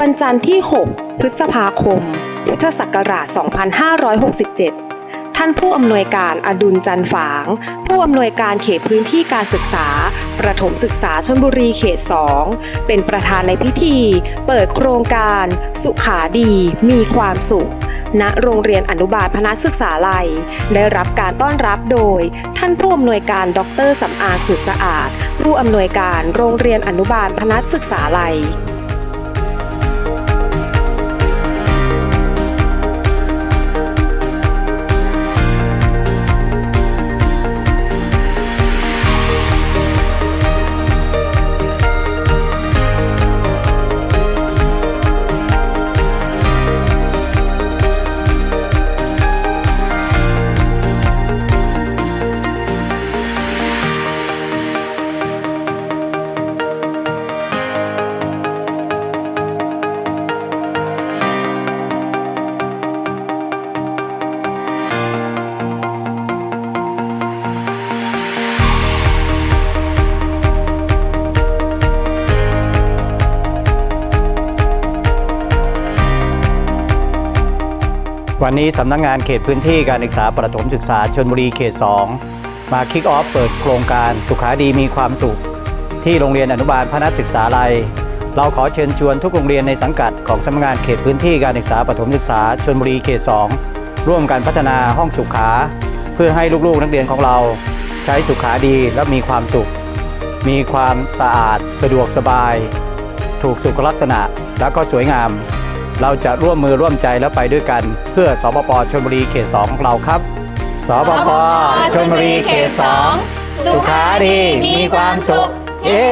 วันจันทร์ที่ 6 พฤษภาคม พุทธศักราช 2567 ท่านผู้อำนวยการอดุลจันฝาง ผู้อำนวยการเขตพื้นที่การศึกษา ประถมศึกษาชนบุรีเขต 2 เป็นประธานในพิธี เปิดโครงการ สุขาดี มีความสุขณโรงเรียนอนุบาลพนัสศึกษาลัย ได้รับการต้อนรับโดย ท่านผู้อำนวยการดรสำอางสุดสะอาด ผู้อำนวยการโรงเรียนอนุบาลพนัสศึกษาลัย วันนี้สำนักงานเขตพื้นที่การศึกษาประถมศึกษาชนบุรีเขต 2 มาคิกออฟเปิดโครงการสุขาดีมีความสุข ที่โรงเรียนอนุบาลพนัสศึกษาลัย เราขอเชิญชวนทุกโรงเรียนในสังกัดของสำนักงานเขตพื้นที่การศึกษาประถมศึกษาชนบุรีเขต 2 ร่วมกันพัฒนาห้องสุขา เพื่อให้ลูกๆนักเรียนของเรา ใช้สุขาดีและมีความสุข มีความสะอาด สะดวกสบาย ถูกสุขลักษณะและก็สวยงาม เราจะร่วมมือร่วมใจและไปด้วยกัน เพื่อสปปชลบุรีเขต2ของเราครับสปปชลบุรีเขต2สุขาดีมีความสุข เย้